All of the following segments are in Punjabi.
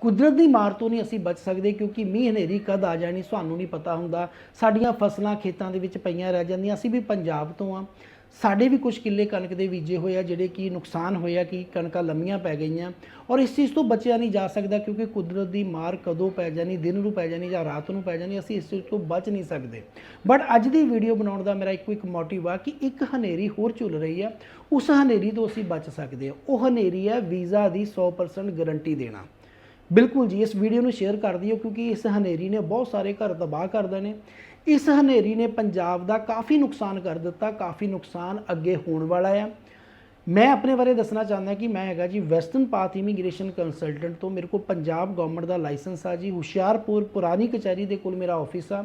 ਕੁਦਰਤ ਦੀ ਮਾਰ ਤੋਂ ਨਹੀਂ ਅਸੀਂ ਬਚ ਸਕਦੇ ਕਿਉਂਕਿ ਮੀਂਹ ਹਨੇਰੀ ਕਦ ਆ ਜਾਣੀ ਸਾਨੂੰ ਨਹੀਂ ਪਤਾ ਹੁੰਦਾ। ਸਾਡੀਆਂ ਫਸਲਾਂ ਖੇਤਾਂ ਦੇ ਵਿੱਚ ਪਈਆਂ ਰਹਿ ਜਾਂਦੀਆਂ। ਅਸੀਂ ਵੀ ਪੰਜਾਬ ਤੋਂ ਆ ਸਾਡੇ ਵੀ ਕੁਝ ਕਿੱਲੇ ਕਣਕ ਦੇ ਬੀਜੇ ਹੋਏ ਆ, ਜਿਹੜੇ ਕਿ ਨੁਕਸਾਨ ਹੋਇਆ ਕਿ ਕਣਕਾਂ ਲੰਮੀਆਂ ਪੈ ਗਈਆਂ। ਔਰ ਇਸ ਚੀਜ਼ ਤੋਂ ਬਚਿਆ ਨਹੀਂ ਜਾ ਸਕਦਾ ਕਿਉਂਕਿ ਕੁਦਰਤ ਦੀ ਮਾਰ ਕਦੋਂ ਪੈ ਜਾਣੀ, ਦਿਨ ਨੂੰ ਪੈ ਜਾਣੀ ਜਾਂ ਰਾਤ ਨੂੰ ਪੈ ਜਾਣੀ, ਅਸੀਂ ਇਸ ਚੀਜ਼ ਤੋਂ ਬਚ ਨਹੀਂ ਸਕਦੇ। ਬਟ ਅੱਜ ਦੀ ਵੀਡੀਓ ਬਣਾਉਣ ਦਾ ਮੇਰਾ ਇੱਕੋ ਇੱਕ ਮੋਟਿਵ ਆ ਕਿ ਇੱਕ ਹਨੇਰੀ ਹੋਰ ਝੁੱਲ ਰਹੀ ਆ। ਉਸ ਹਨੇਰੀ ਤੋਂ ਅਸੀਂ ਬਚ ਸਕਦੇ ਹਾਂ ਉਹ ਹਨੇਰੀ ਹੈ ਵੀਜ਼ਾ ਦੀ 100% ਗਾਰੰਟੀ ਦੇਣਾ। ਬਿਲਕੁਲ ਜੀ, ਇਸ ਵੀਡੀਓ ਨੂੰ ਸ਼ੇਅਰ ਕਰ ਦਿਓ ਕਿਉਂਕਿ ਇਸ ਹਨੇਰੀ ਨੇ ਬਹੁਤ ਸਾਰੇ ਘਰ ਤਬਾਹ ਕਰ ਨੇ। ਇਸ ਹਨੇਰੀ ਨੇ ਪੰਜਾਬ ਦਾ ਕਾਫੀ ਨੁਕਸਾਨ ਕਰ ਦਿੱਤਾ, ਕਾਫੀ ਨੁਕਸਾਨ ਅੱਗੇ ਹੋਣ ਵਾਲਾ ਆ। ਮੈਂ ਆਪਣੇ ਬਾਰੇ ਦੱਸਣਾ ਚਾਹੁੰਦਾ ਕਿ ਮੈਂ ਹੈਗਾ ਜੀ ਵੈਸਟਰਨ ਪਾਥ ਇਮੀਗ੍ਰੇਸ਼ਨ ਕੰਸਲਟੈਂਟ ਤੋਂ। ਮੇਰੇ ਕੋਲ ਪੰਜਾਬ ਗਵਰਨਮੈਂਟ ਦਾ ਲਾਇਸੈਂਸ ਆ ਜੀ। ਹੁਸ਼ਿਆਰਪੁਰ ਪੁਰਾਣੀ ਕਚਹਿਰੀ ਦੇ ਕੋਲ ਮੇਰਾ ਆਫਿਸ ਆ।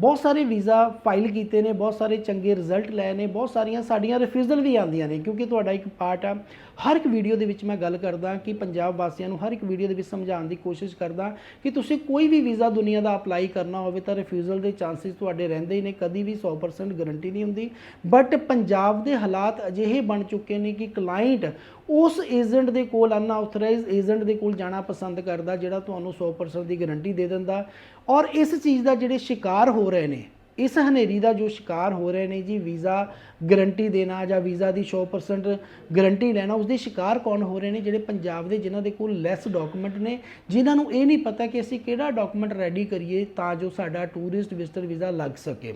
ਬਹੁਤ ਸਾਰੇ ਵੀਜ਼ਾ ਫਾਈਲ ਕੀਤੇ ਨੇ, ਬਹੁਤ ਸਾਰੇ ਚੰਗੇ ਰਿਜ਼ਲਟ ਲਏ ਨੇ, ਬਹੁਤ ਸਾਰੀਆਂ ਸਾਡੀਆਂ ਰਿਫਿਊਜ਼ਲ ਵੀ ਆਉਂਦੀਆਂ ਨੇ, ਕਿਉਂਕਿ ਤੁਹਾਡਾ ਇੱਕ ਪਾਰਟ ਆ। ਹਰ ਇੱਕ ਵੀਡੀਓ ਦੇ ਵਿੱਚ ਮੈਂ ਗੱਲ ਕਰਦਾ ਕਿ ਪੰਜਾਬ ਵਾਸੀਆਂ ਨੂੰ ਹਰ ਇੱਕ ਵੀਡੀਓ ਦੇ ਵਿੱਚ ਸਮਝਾਉਣ ਦੀ ਕੋਸ਼ਿਸ਼ ਕਰਦਾ ਕਿ ਤੁਸੀਂ ਕੋਈ ਵੀ ਵੀਜ਼ਾ ਦੁਨੀਆ ਦਾ ਅਪਲਾਈ ਕਰਨਾ ਹੋਵੇ ਤਾਂ ਰਿਫਿਊਜ਼ਲ ਦੇ ਚਾਂਸਸ ਤੁਹਾਡੇ ਰਹਿੰਦੇ ਹੀ ਨੇ, ਕਦੀ ਵੀ 100% ਗਾਰੰਟੀ ਨਹੀਂ ਹੁੰਦੀ। ਬਟ ਪੰਜਾਬ ਦੇ ਹਾਲਾਤ ਅਜਿਹੇ ਬਣ ਚੁੱਕੇ ਨੇ ਕਿ ਕਲਾਇੰਟ ਉਸ ਏਜੰਟ ਦੇ ਕੋਲ ਅਨਆਥੋਰਾਈਜ਼ਡ ਏਜੰਟ ਦੇ ਕੋਲ ਜਾਣਾ ਪਸੰਦ ਕਰਦਾ, ਜਿਹੜਾ ਤੁਹਾਨੂੰ 100% ਦੀ ਗਾਰੰਟੀ ਦੇ ਦਿੰਦਾ। ਔਰ ਇਸ ਚੀਜ਼ ਦਾ ਜਿਹੜੇ ਸ਼ਿਕਾਰ ਹੋ ਰਹੇ ਨੇ, ਇਸ ਹਨੇਰੀ ਦਾ ਜੋ ਸ਼ਿਕਾਰ ਹੋ ਰਹੇ ਨੇ ਜੀ, ਵੀਜ਼ਾ ਗਾਰੰਟੀ ਦੇਣਾ ਜਾਂ ਵੀਜ਼ਾ ਦੀ 100% ਗਾਰੰਟੀ ਲੈਣਾ ਉਸ ਦੇ ਸ਼ਿਕਾਰ ਕੌਣ ਹੋ ਰਹੇ ਨੇ, ਜਿਹੜੇ ਪੰਜਾਬ ਦੇ, ਜਿਨ੍ਹਾਂ ਦੇ ਕੋਲ ਲੈਸ ਡਾਕੂਮੈਂਟ ਨੇ, ਜਿਨ੍ਹਾਂ ਨੂੰ ਇਹ ਨਹੀਂ ਪਤਾ ਕਿ ਅਸੀਂ ਕਿਹੜਾ ਡਾਕੂਮੈਂਟ ਰੈਡੀ ਕਰੀਏ ਤਾਂ ਜੋ ਸਾਡਾ ਟੂਰਿਸਟ ਵਿਜ਼ਟਰ ਵੀਜ਼ਾ ਲੱਗ ਸਕੇ।